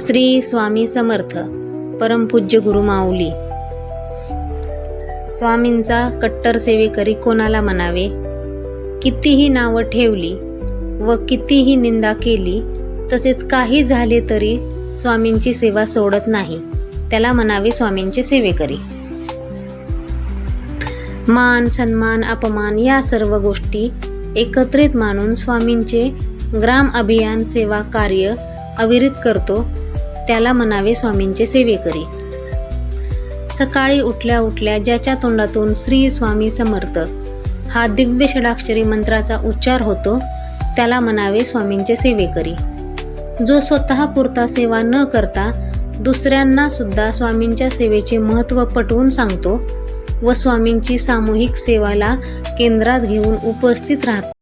श्री स्वामी समर्थ परमपूज्य गुरु माऊली. स्वामींचा कट्टर सेवेकरी कोणाला म्हणावे? कितीही नावं ठेवली व कितीही निंदा केली तसेच काही झाले तरी स्वामींची सेवा सोडत नाही त्याला म्हणावे स्वामींचे सेवेकरी. मान सन्मान अपमान या सर्व गोष्टी एकत्रित मानून स्वामींचे ग्राम अभियान सेवा कार्य अविरित करतो त्याला म्हणावे स्वामींचे सेवेकरी. सकाळी उठल्या उठल्या ज्याच्या तोंडातून श्री स्वामी समर्थ हा दिव्य षडाक्षरी मंत्राचा उच्चार होतो त्याला म्हणावे स्वामींचे सेवेकरी. जो स्वतः पुरता सेवा न करता दुसऱ्यांना सुद्धा स्वामींच्या सेवेचे महत्त्व पटवून सांगतो व स्वामींची सामूहिक सेवाला केंद्रात घेऊन उपस्थित राहतो.